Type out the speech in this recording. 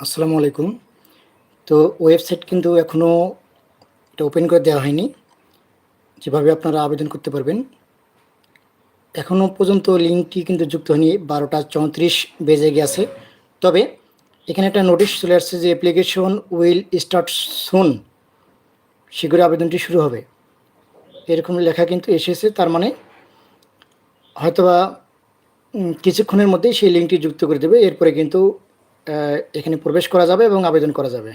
আসসালামু আলাইকুম। তো ওয়েবসাইট কিন্তু এখনও এটা ওপেন করে দেওয়া হয়নি। যেভাবে আপনারা আবেদন করতে পারবেন। এখনও পর্যন্ত লিঙ্কটি কিন্তু যুক্ত হয়নি। বারোটা চৌত্রিশ বেজে গেছে। তবে এখানে একটা নোটিশ চলে আসছে যে অ্যাপ্লিকেশন উইল স্টার্ট সুন শীঘ্রই আবেদনটি শুরু হবে। এরকম লেখা কিন্তু এসেছে। তার মানে হয়তোবা কিছুক্ষণের মধ্যেই সেই লিঙ্কটি যুক্ত করে দেবে। এরপরে কিন্তু এখানে প্রবেশ করা যাবে এবং আবেদন করা যাবে।